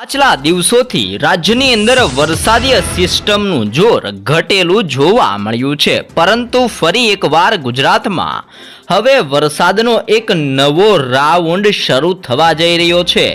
પાછલા દિવસોથી રાજ્યની અંદર વરસાદીય સિસ્ટમનું જોર ઘટેલું જોવા મળ્યું છે. પરંતુ ફરી એકવાર ગુજરાતમાં હવે વરસાદનો એક નવો રાઉન્ડ શરૂ થવા જઈ રહ્યો છે.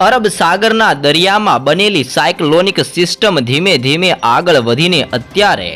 અરબ સાગરના દરિયામાં બનેલી સાયક્લોનિક સિસ્ટમ ધીમે ધીમે આગળ વધીને અત્યારે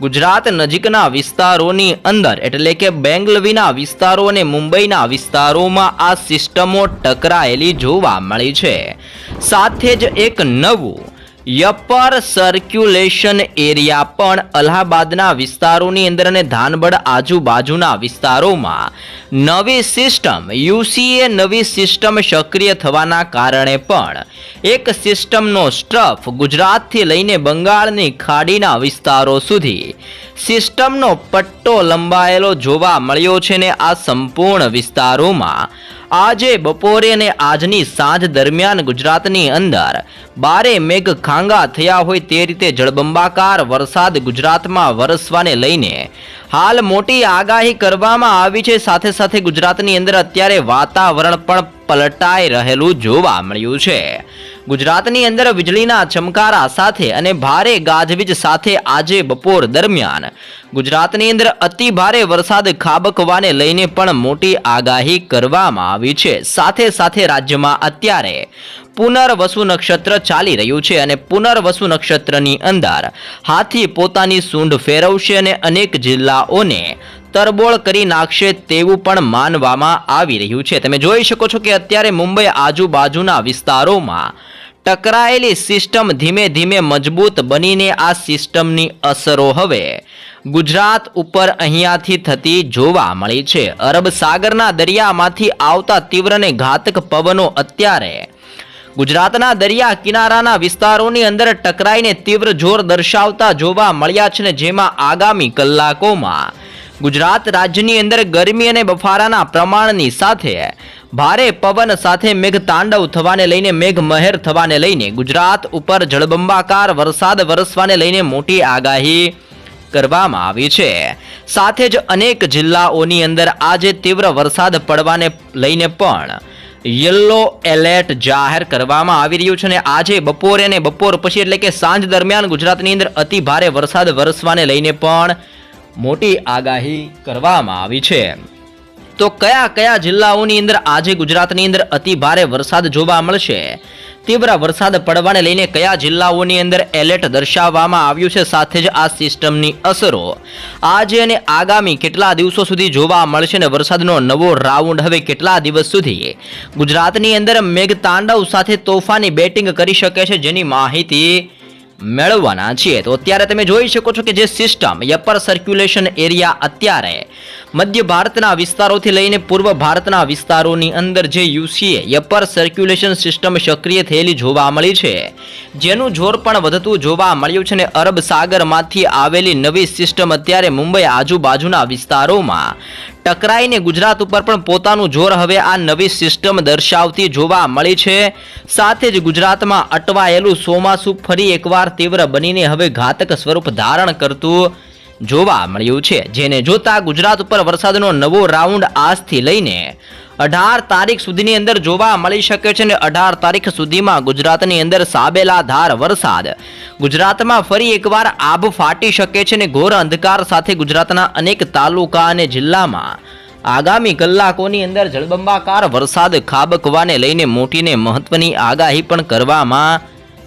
ગુજરાત નજીકના વિસ્તારોની અંદર, એટલે કે બેંગલવીના વિસ્તારો અને મુંબઈના વિસ્તારોમાં આ સિસ્ટમો ટકરાયેલી જોવા મળી છે. સાથે જ એક નવું યપર સર્ક્યુલેશન એરિયા પણ અલ્હાબાદના વિસ્તારોની અંદર અને ધાનબડ આજુબાજુના વિસ્તારોમાં નવી સિસ્ટમ યુસીએ નવી સિસ્ટમ સક્રિય થવાના કારણે પણ એક સિસ્ટમનો સ્ટ્રફ ગુજરાતથી લઈને બંગાળની ખાડીના વિસ્તારો સુધી સિસ્ટમનો પટ્ટો લંબાયેલો જોવા મળ્યો છે ને આ સંપૂર્ણ વિસ્તારોમાં. આજે બપોરે અને આજની સાંજ દરમિયાન ગુજરાતની અંદર બારે મેઘ ખાંગા થયા હોય તે રીતે જળબંબાકાર વરસાદ ગુજરાતમાં વરસવાને લઈને હાલ મોટી આગાહી કરવામાં આવી છે. સાથે સાથે ગુજરાતની અંદર અત્યારે વાતાવરણ પણ પલટાઈ રહેલું જોવા મળ્યું છે. ગુજરાતની અંદર વીજળીના ચમકારા સાથે અને ભારે ગાજવીજ સાથે આજે બપોર દરમિયાન. ગુજરાતની અંદર અતિ ભારે વરસાદ ખાબકવાને લઈને પણ મોટી આગાહી કરવામાં આવી છે. સાથે સાથે રાજ્યમાં અત્યારે પુનર્વસુ નક્ષત્ર ચાલી રહ્યું છે અને પુનર્વસુ નક્ષત્રની અંદર હાથી પોતાની સૂંઢ ફેરવશે અને અનેક જિલ્લાઓને તરબોળ કરી નાખશે તેવું પણ માનવામાં આવી રહ્યું છે. તમે જોઈ શકો છો કે અત્યારે મુંબઈ આજુબાજુના વિસ્તારોમાં ટકરાયેલી સિસ્ટમ ધીમે ધીમે મજબૂત બનીને આ સિસ્ટમની અસરો હવે ગુજરાત ઉપર અહીંયાથી થતી જોવા મળી છે. અરબ સાગરના દરિયામાંથી આવતા તીવ્ર અને ઘાતક પવનો અત્યારે ગુજરાતના દરિયા કિનારાના વિસ્તારોની અંદર ટકરાઈને તીવ્ર જોર દર્શાવતા જોવા મળ્યા છે ને જેમાં આગામી કલાકોમાં ગુજરાત રાજ્યની અંદર ગરમી અને બફારાના પ્રમાણની સાથે ભારે પવન સાથે મેઘ તાંડવ થવાને લઈને મેઘ મહેર થવાને લઈને ગુજરાત ઉપર જળબંબાકાર વરસાદ વરસવાને લઈને મોટી આગાહી કરવામાં આવી છે. સાથે જ અનેક જિલ્લાઓની અંદર આજે તીવ્ર વરસાદ પડવાને લઈને પણ યલો એલર્ટ જાહેર કરવામાં આવી રહ્યું છે અને આજે બપોરે અને બપોર પછી એટલે કે સાંજ દરમિયાન ગુજરાતની અંદર અતિ ભારે વરસાદ વરસવાને લઈને પણ મોટી આગાહી કરવામાં આવી છે. તો કયા કયા જિલ્લાઓની અંદર આજે ગુજરાતની અંદર અતિ ભારે વરસાદ જોવા મળશે? તીવ્ર વરસાદ પડવાને લઈને કયા જિલ્લાઓની અંદર એલર્ટ દર્શાવવામાં આવ્યું છે સાથે જ આ સિસ્ટમની અસરો? આજે અને આગામી કેટલા દિવસો સુધી જોવા મળશે ને વરસાદનો નવો રાઉન્ડ હવે કેટલા દિવસ સુધી? ગુજરાતની અંદર મેઘતાંડવ સાથે તોફાની બેટિંગ કરી શકે છે જેની માહિતી મેળવવાના છીએ. તો અત્યારે તમે જોઈ શકો છો કે જે સિસ્ટમ યપર સર્ક્યુલેશન એરિયા અત્યારે મધ્ય ભારતના વિસ્તારોથી લઈને પૂર્વ ભારતના વિસ્તારોની અંદર જે યુસીએ યપર સર્ક્યુલેશન સિસ્ટમ સક્રિય થયેલી જોવા મળી છે, જેનું જોર પણ વધતું જોવા મળ્યું છે ને અરબ સાગરમાંથી આવેલી નવી સિસ્ટમ અત્યારે મુંબઈ આજુબાજુના વિસ્તારોમાં ટકરાઈને ગુજરાત ઉપર પણ પોતાનું જોર હવે આ નવી સિસ્ટમ દર્શાવતી જોવા મળી છે. સાથે જ ગુજરાતમાં અટવાયેલું ચોમાસું ફરી એકવાર તીવ્ર બનીને હવે ઘાતક સ્વરૂપ ધારણ કરતું જોવા મળ્યું છે, જેને જોતા ગુજરાત ઉપર વરસાદનો નવો રાઉન્ડ આજથી લઈને અઢાર તારીખ સુધીની અંદર જોવા મળી શકે છે અને અઢાર તારીખ સુધીમાં ગુજરાતની અંદર સાબેલા ધાર વરસાદ. ગુજરાતમાં ફરી એકવાર આભ ફાટી શકે છે અને ઘોર અંધકાર સાથે ગુજરાતના અનેક તાલુકા અને જિલ્લામાં. આગામી કલાકોની અંદર જળબંબાકાર વરસાદ ખાબકવાને લઈને મોટીને મહત્વની આગાહી પણ કરવામાં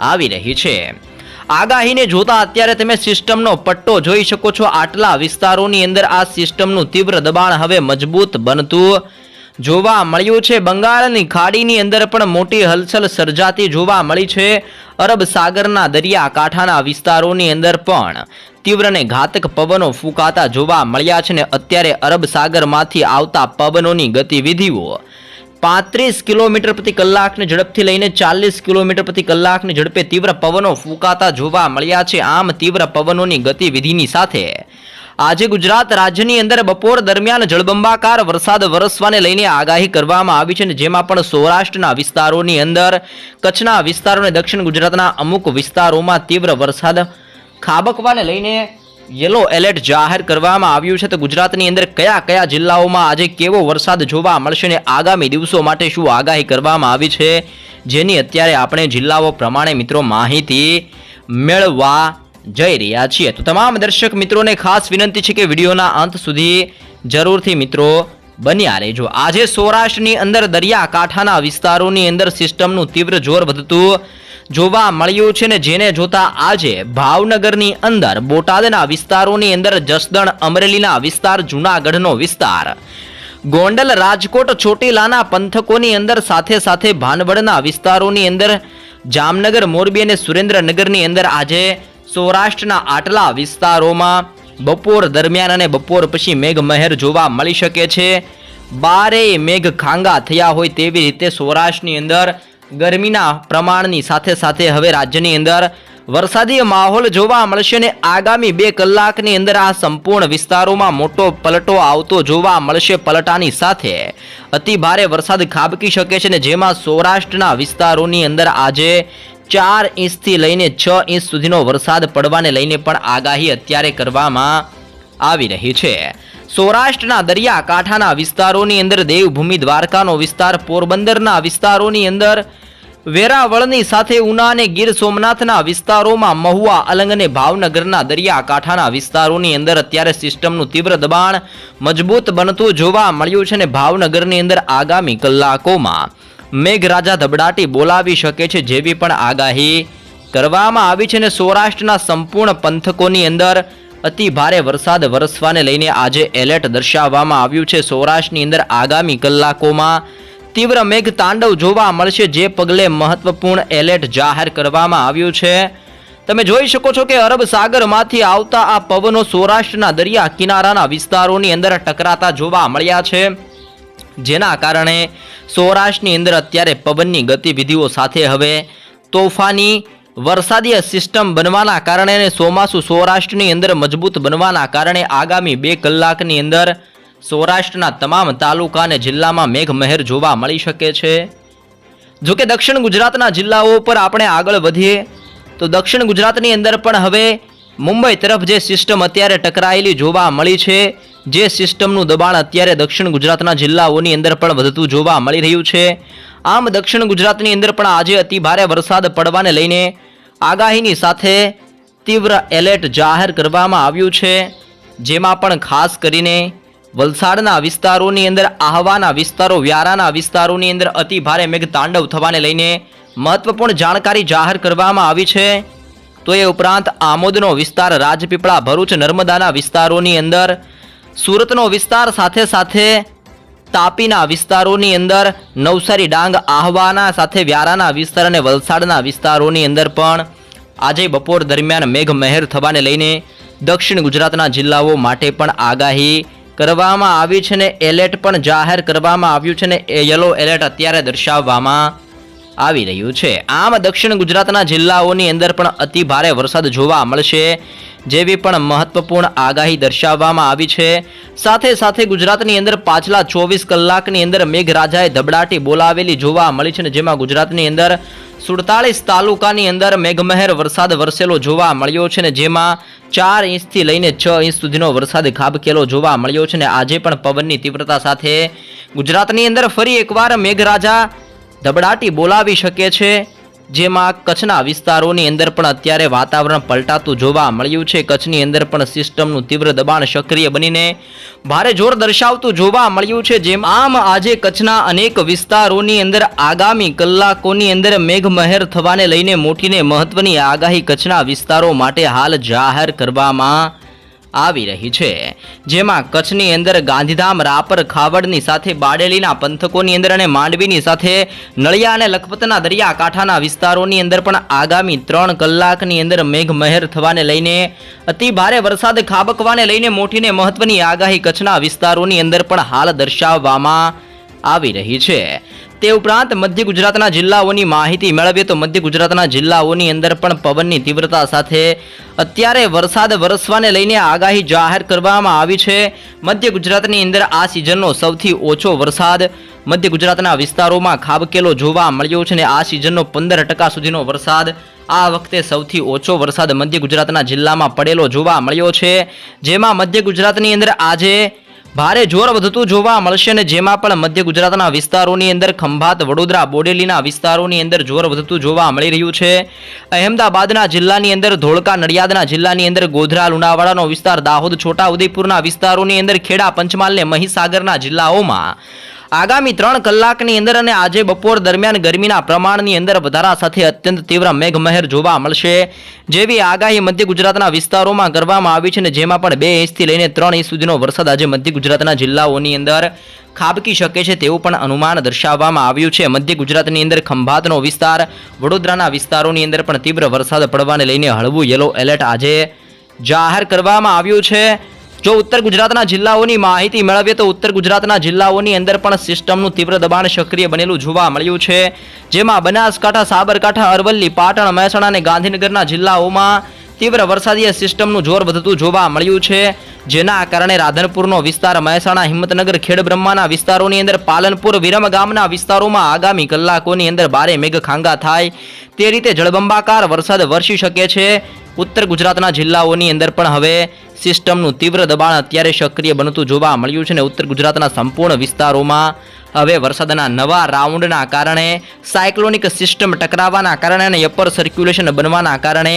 આવી રહી છે. આગાહીને જોતા અત્યારે તમે સિસ્ટમનો પટ્ટો જોઈ શકો છો. આટલા વિસ્તારોની અંદર આ સિસ્ટમનું તીવ્ર દબાણ હવે મજબૂત બનતું જોવા મળ્યું છે. બંગાળની ખાડીની અંદર પણ મોટી હલચલ સર્જાતી જોવા મળી છે. અરબ સાગરના દરિયા કાંઠાના વિસ્તારોની અંદર પણ તીવ્ર અને ઘાતક પવનો ફૂંકાતા જોવા મળ્યા છે ને અત્યારે અરબ સાગરમાંથી આવતા પવનોની ગતિવિધિઓ પાંત્રીસ કિલોમીટર પ્રતિ કલાકની ઝડપથી લઈને ચાલીસ કિલોમીટર પ્રતિ કલાકની ઝડપે તીવ્ર પવનો ફૂંકાતા જોવા મળ્યા છે. આમ તીવ્ર પવનોની ગતિવિધિની સાથે આજે ગુજરાત રાજ્યની અંદર બપોર દરમિયાન જળબંબાકાર વરસાદ વરસવાને લઈને આગાહી કરવામાં આવી છે અને જેમાં પણ સૌરાષ્ટ્રના વિસ્તારોની અંદર, કચ્છના વિસ્તારો અને દક્ષિણ ગુજરાતના અમુક વિસ્તારોમાં તીવ્ર વરસાદ ખાબકવાને લઈને યલો એલર્ટ જાહેર કરવામાં આવ્યું છે. તો ગુજરાતની અંદર કયા કયા જિલ્લાઓમાં આજે કેવો વરસાદ જોવા મળશે ને આગામી દિવસો માટે શું આગાહી કરવામાં આવી છે? જેની અત્યારે આપણે જિલ્લાઓ પ્રમાણે મિત્રો માહિતી મેળવવા જઈ રહ્યા છીએ. તો તમામ દર્શક મિત્રોને ખાસ વિનંતી છે કે વિડીયોના અંત સુધી જરૂરથી મિત્રો બન્યા રહેજો. આજે સૌરાષ્ટ્રની અંદર દરિયાકાંઠાના વિસ્તારોની અંદર સિસ્ટમનું તીવ્ર જોર વધતું જોવા મળ્યું છે ને જેને જોતા આજે ભાવનગરની અંદર બોટાદના વિસ્તારોની અંદર જસદણ અમરેલીના વિસ્તાર, જૂનાગઢનો વિસ્તાર. ગોંડલ, રાજકોટ, ચોટીલાના પંથકોની અંદર સાથે સાથે ભાનવડના વિસ્તારોની અંદર જામનગર, મોરબી અને સુરેન્દ્રનગરની અંદર આજે સૌરાષ્ટ્રના આટલા વિસ્તારોમાં બપોર દરમિયાન અને બપોર પછી મેઘમહેર જોવા મળી શકે છે. બારેય મેઘ ખાંગા થયા હોય તેવી રીતે સૌરાષ્ટ્રની અંદર ગરમીના પ્રમાણની સાથે સાથે હવે રાજ્યની અંદર વરસાદી માહોલ જોવા મળશે ને આગામી બે કલાકની અંદર આ સંપૂર્ણ વિસ્તારોમાં મોટો પલટો આવતો જોવા મળશે પલટાની સાથે. અતિ ભારે વરસાદ ખાબકી શકે છે ને જેમાં સૌરાષ્ટ્રના વિસ્તારોની અંદર આજે ચાર ઇંચથી લઈને છ ઇંચ સુધીનો વરસાદ પડવાને લઈને પણ આગાહી અત્યારે કરવામાં આવી રહી છે. સૌરાષ્ટ્રના દરિયાકાંઠાના વિસ્તારોની અંદર દેવભૂમિ દ્વારકાનો વિસ્તાર, પોરબંદરના વિસ્તારોની અંદર વેરાવળની સાથે ઉના અને ગીર સોમનાથના વિસ્તારોમાં મહુવા, અલંગ અને ભાવનગરના દરિયાકાંઠાના વિસ્તારોની અંદર અત્યારે સિસ્ટમનું તીવ્ર દબાણ મજબૂત બનતું જોવા મળ્યું છે અને ભાવનગરની અંદર આગામી કલાકોમાં મેઘરાજા ધબડાટી બોલાવી શકે છે જેવી પણ આગાહી કરવામાં આવી છે અને સૌરાષ્ટ્રના સંપૂર્ણ પંથકોની અંદર અતિ ભારે વરસાદ વરસવાને લઈને આજે એલર્ટ દર્શાવવામાં આવ્યું છે. સૌરાષ્ટ્રની અંદર આગામી કલાકોમાં તીવ્ર મેઘ તાંડવ જોવા મળશે, જે પગલે મહત્વપૂર્ણ એલર્ટ જાહેર કરવામાં આવ્યું છે. તમે જોઈ શકો છો કે અરબ સાગરમાંથી આવતા આ પવનો સૌરાષ્ટ્રના દરિયા કિનારાના વિસ્તારોની અંદર ટકરાતા જોવા મળ્યા છે. જેના કારણે સૌરાષ્ટ્રની અંદર અત્યારે પવનની ગતિવિધિઓ સાથે હવે તોફાની વરસાદીય સિસ્ટમ બનવાના કારણે અને ચોમાસું સૌરાષ્ટ્રની અંદર મજબૂત બનવાના કારણે આગામી બે કલાકની અંદર સૌરાષ્ટ્રના તમામ તાલુકા અને જિલ્લામાં મેઘમહેર જોવા મળી શકે છે. જો કે દક્ષિણ ગુજરાતના જિલ્લાઓ પર આપણે આગળ વધીએ, તો દક્ષિણ ગુજરાતની અંદર પણ હવે મુંબઈ તરફ જે સિસ્ટમ અત્યારે ટકરાયેલી જોવા મળી છે, જે સિસ્ટમનું દબાણ અત્યારે દક્ષિણ ગુજરાતના જિલ્લાઓની અંદર પણ વધતું જોવા મળી રહ્યું છે. આમ દક્ષિણ ગુજરાતની અંદર પણ આજે અતિ ભારે વરસાદ પડવાને લઈને આગાહીની સાથે તીવ્ર એલર્ટ જાહેર કરવામાં આવ્યું છે, જેમાં પણ ખાસ કરીને વલસાડના વિસ્તારોની અંદર, આહવાના વિસ્તારો, વ્યારાના વિસ્તારોની અંદર અતિ ભારે મેઘ તાંડવ થવાને લઈને મહત્વપૂર્ણ જાણકારી જાહેર કરવામાં આવી છે. તો એ ઉપરાંત આમોદનો વિસ્તાર રાજપીપળા ભરૂચ નર્મદાના વિસ્તારોની અંદર, સુરતનો વિસ્તાર સાથે સાથે તાપીના વિસ્તારોની અંદર નવસારી ડાંગ, આહવાના સાથે વ્યારાના વિસ્તાર અને વલસાડના વિસ્તારોની અંદર પણ આજે બપોર દરમિયાન મેઘમહેર થવાને લઈને દક્ષિણ ગુજરાતના જિલ્લાઓ માટે પણ આગાહી કરવામાં આવી છે ને એલર્ટ પણ જાહેર કરવામાં આવ્યું છે ને એ યલો એલર્ટ અત્યારે દર્શાવવામાં આવી રહ્યું છે. આમ દક્ષિણ ગુજરાતના જિલ્લાઓની અંદર પણ અતિ ભારે વરસાદ જોવા મળશે. જેવી પણ મહત્વપૂર્ણ આગાહી દર્શાવવામાં આવી છે. સાથે સાથે ગુજરાતની અંદર પાછલા ચોવીસ કલાકની અંદર મેઘરાજાએ ધબડાટી બોલાવેલી જોવા મળી છે જેમાં ગુજરાતની અંદર સુડતાલીસ તાલુકાની અંદર મેઘમહેર વરસાદ વરસેલો જોવા મળ્યો છે ને જેમાં ચાર ઇંચથી લઈને છ ઇંચ સુધીનો વરસાદ ખાબકેલો જોવા મળ્યો છે ને આજે પણ પવનની તીવ્રતા સાથે ગુજરાતની અંદર ફરી એકવાર મેઘરાજા ધબડાટી બોલાવી શકે છે. જેમાં કચ્છના વિસ્તારોની અંદર પણ અત્યારે વાતાવરણ પલટાતું જોવા મળ્યું છે. કચ્છની અંદર પણ સિસ્ટમનું તીવ્ર દબાણ સક્રિય બનીને ભારે જોર દર્શાવતું જોવા મળ્યું છે. જેમ આમ આજે કચ્છના અનેક વિસ્તારોની અંદર આગામી કલાકોની અંદર મેઘમહેર થવાને લઈને મોટીને મહત્વની આગાહી કચ્છના વિસ્તારો માટે હાલ જાહેર કરવામાં આવી રહી છે. જેમાં કચ્છની અંદર ગાંધીધામ રાપર ખાવડની સાથે બાડેલીના પંથકોની અંદર અને માંડવીની સાથે નળિયા અને લખપતના દરિયાકાંઠાના વિસ્તારોની અંદર પણ આગામી ત્રણ કલાકની અંદર મેઘમહેર થવાને લઈને અતિ ભારે વરસાદ ખાબકવાને લઈને મોટીને મહત્વની આગાહી કચ્છના વિસ્તારોની અંદર પણ હાલ દર્શાવવામાં આવી રહી છે. તે ઉપરાંત મધ્ય ગુજરાતના જિલ્લાઓની માહિતી મેળવીએ તો મધ્ય ગુજરાતના જિલ્લાઓની અંદર પણ પવનની તીવ્રતા સાથે અત્યારે વરસાદ વરસવાને લઈને આગાહી જાહેર કરવામાં આવી છે. મધ્ય ગુજરાતની અંદર આ સિઝનનો સૌથી ઓછો વરસાદ મધ્ય ગુજરાતના વિસ્તારોમાં ખાબકેલો જોવા મળ્યો છે અને આ સિઝનનો પંદર ટકા સુધીનો વરસાદ આ વખતે સૌથી ઓછો વરસાદ મધ્ય ગુજરાતના જિલ્લામાં પડેલો જોવા મળ્યો છે. જેમાં મધ્ય ગુજરાતની અંદર આજે ભારે જોર વધતું જોવા મળશે અને જેમાં પણ મધ્ય ગુજરાતના વિસ્તારોની અંદર ખંભાત, વડોદરા, બોડેલીના વિસ્તારોની અંદર જોર વધતું જોવા મળી રહ્યું છે. અહેમદાબાદના જિલ્લાની અંદર ધોળકા, નડિયાદના જિલ્લાની અંદર ગોધરા, લુણાવાડાનો વિસ્તાર, દાહોદ છોટા ઉદેપુરના વિસ્તારોની અંદર ખેડા પંચમહાલ ને મહીસાગરના જિલ્લાઓમાં આગામી ત્રણ કલાકની અંદર અને આજે બપોર દરમિયાન ગરમીના પ્રમાણની અંદર વધારા સાથે અત્યંત તીવ્ર મેઘમહેર જોવા મળશે. જેવી આગાહી મધ્ય ગુજરાતના વિસ્તારોમાં કરવામાં આવી છે અને જેમાં પણ બે ઇંચથી લઈને ત્રણ ઇંચ સુધીનો વરસાદ આજે મધ્ય ગુજરાતના જિલ્લાઓની અંદર ખાબકી શકે છે તેવું પણ અનુમાન દર્શાવવામાં આવ્યું છે. મધ્ય ગુજરાતની અંદર ખંભાતનો વિસ્તાર, વડોદરાના વિસ્તારોની અંદર પણ તીવ્ર વરસાદ પડવાને લઈને હળવું યલો એલર્ટ આજે જાહેર કરવામાં આવ્યું છે. જો ઉત્તર ગુજરાતના જિલ્લાઓની માહિતી મેળવીએ તો ઉત્તર ગુજરાતના જિલ્લાઓની અંદર પણ સિસ્ટમનું તીવ્ર દબાણ સક્રિય બનેલું જોવા મળ્યું છે. જેમાં બનાસકાંઠા, સાબરકાંઠા, અરવલ્લી, પાટણ, મહેસાણા અને ગાંધીનગરના જિલ્લાઓમાં તીવ્ર વરસાદીય સિસ્ટમનું જોર વધતું જોવા મળ્યું છે. જેના કારણે રાધનપુરનો વિસ્તાર, મહેસાણા, હિંમતનગર, ખેડબ્રહ્માના વિસ્તારોની અંદર, પાલનપુર, વિરમ ગામના વિસ્તારોમાં આગામી કલાકોની અંદર ભારે મેઘખાંગા થાય. તે રીતે જળબંબાકાર વરસાદ વરસી શકે છે. ઉત્તર ગુજરાતના જિલ્લાઓની અંદર પણ હવે સિસ્ટમનું તીવ્ર દબાણ અત્યારે સક્રિય બનતું જોવા મળ્યું છે અને ઉત્તર ગુજરાતના સંપૂર્ણ વિસ્તારોમાં હવે વરસાદના નવા રાઉન્ડના કારણે સાયક્લોનિક સિસ્ટમ ટકરાવવાના કારણે અને અપર સર્ક્યુલેશન બનવાના કારણે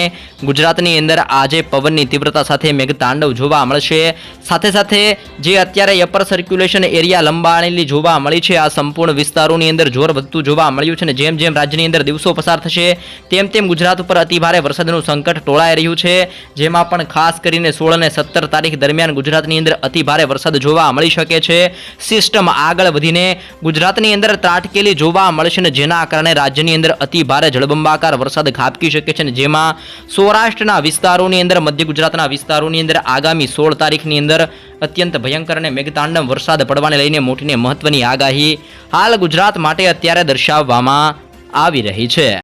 ગુજરાતની અંદર આજે પવનની તીવ્રતા સાથે મેઘતાંડવ જોવા મળશે. સાથે સાથે જે અત્યારે અપર સર્ક્યુલેશન એરિયા લંબાણેલી જોવા મળી છે, આ સંપૂર્ણ વિસ્તારોની અંદર જોર વધતું જોવા મળ્યું છે અને જેમ જેમ રાજ્યની અંદર દિવસો પસાર થશે, તેમ તેમ ગુજરાત ઉપર અતિભારે વરસાદનું સંકટ ટોળાઈ રહ્યું છે. જેમાં પણ ખાસ કરીને સોળ અને સત્તર તારીખ દરમિયાન ગુજરાતની અંદર અતિભારે વરસાદ જોવા મળી શકે છે. સિસ્ટમ આગળ વધીને ગુજરાતની અંદર ત્રાટકેલી જોવા મળશે ને જેના કારણે રાજ્યની અંદર અતિ ભારે જળબંબાકાર વરસાદ ખાબકી શકે છે જેમાં સૌરાષ્ટ્રના વિસ્તારોની અંદર, મધ્ય ગુજરાતના વિસ્તારોની અંદર આગામી સોળ તારીખની અંદર અત્યંત ભયંકર અને મેઘતાંડવ વરસાદ પડવાને લઈને મોટીને મહત્વની આગાહી હાલ ગુજરાત માટે અત્યારે દર્શાવવામાં આવી રહી છે.